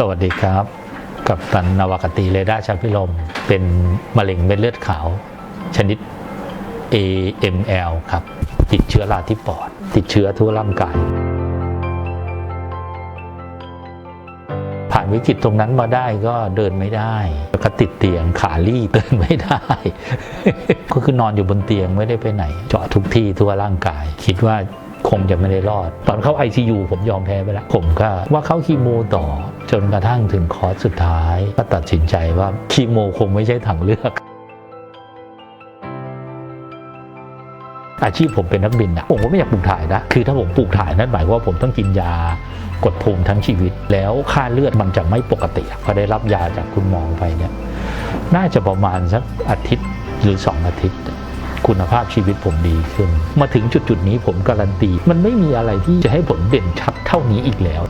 สวัสดีครับ กับตันนวากตีเรดาชาพิลม เป็นมะเร็งเม็ดเลือดขาว ชนิด AML ครับ ติดเชื้อราที่ปอด ติดเชื้อทั่วร่างกาย ผ่านวิกฤตตรงนั้นมาได้ก็เดินไม่ได้ก็ติดเตียงขาลี่เดินไม่ได้ ก็คือนอนอยู่บนเตียงไม่ได้ไปไหน เจาะทุกที่ทั่วร่างกาย คิดว่า งจะไม่ได้รอด ตอนเข้า ICU ผมยอมแพ้ไปแล้วผมก็ว่าเข้าคีโมต่อ จนกระทั่งถึงคอร์สสุดท้าย ก็ตัดสินใจว่าคีโมคงไม่ใช่ทางเลือกอาชีพผมเป็นนักบินนะผมก็ไม่อยากปลูกถ่ายนะ คือถ้าผมปลูกถ่ายนั่นหมายว่าผมต้องกินยากดภูมิทั้งชีวิต แล้วค่าเลือดมันจะไม่ปกติพอได้รับยาจากคุณหมอไปเนี่ย น่าจะประมาณสักอาทิตย์หรือสองอาทิตย์ คุณภาพชีวิตผมดีขึ้น มาถึงจุดจุดๆนี้ผมการันตี มันไม่มีอะไรที่จะให้ผลเด่นชัดเท่านี้อีกแล้ว